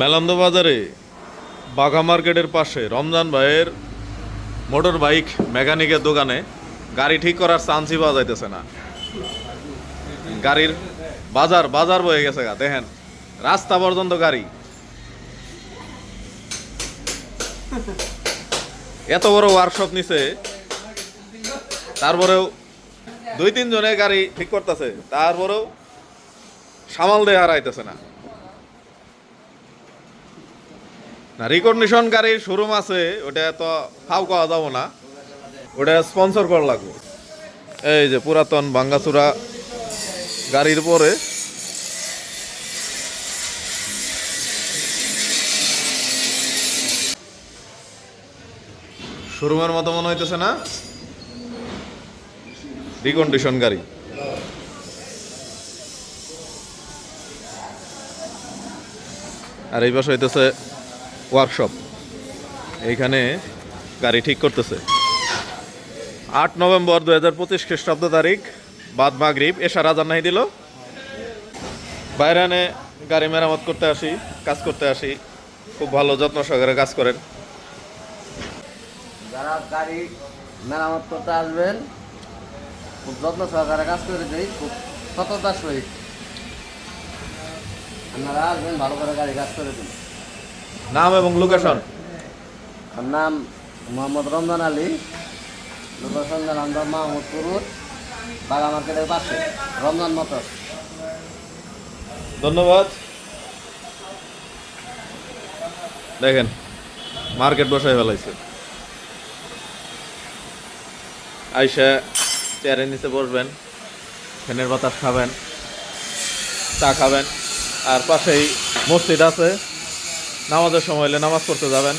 মেলান্দ বাজারে বাঘা মার্কেটের পাশে রমজান ভাইয়ের মোটর বাইক মেকানিকের দোকানে গাড়ি ঠিক করার চান্সই পাওয়া যাইতেছে না। গাড়ির বাজার বাজার বয়ে গেছে গা, দেখেন, রাস্তা পর্যন্ত গাড়ি। এত বড় ওয়ার্কশপ নিছে, তারপরেও দুই তিন জনে গাড়ি ঠিক করতেছে, তারপরেও সামাল দিয়ে হারাইতেছে না। না রিকন্ডিশন গাড়ির শোরুম আছে, ওটা তো ফাও করা যাব না। ওটা স্পন্সর করা লাগবে। এই যে পুরাতন ভাঙ্গাচুরা গাড়ির পরে। শোরুমের মতো মনে হইতেছে না? রিকন্ডিশন গাড়ি আর এই পাশে হইতেছে ওয়ার্কশপ এইখানে গাড়ি ঠিক করতেছে। আট নভেম্বর দু হাজার পঁচিশ খ্রিস্টাব্দ তারিখ, বাদ মাগরিব এসা রাজার নাই দিল। বাইরে গাড়ি মেরামত করতে আসি, কাজ করতে আসি। খুব ভালো যত্ন সহকারে কাজ করেন। যারা গাড়ি মেরামত করতে আসবেন, খুব যত্ন সহকারে কাজ করে দিই, খুব সততার সহিত। আপনারা আসবেন, ভালো করে গাড়ি কাজ করে দিন। নাম এবং লোকেশন। নাম মোহাম্মদ রমজান আলী। লোকেশন জানান্দা মাহমুদপুর বাগা মার্কেটের পাশে রমজান মোটর ধন্যবাদ। দেখেন মার্কেট বসায় ফেলাইছে। আইসা চেয়ারের নিচে বসবেন ফ্যানের বাতাস খাবেন চা খাবেন আর পাশেই মসজিদ আছে। নামাজের সময় হলে নামাজ পড়তে যাবেন।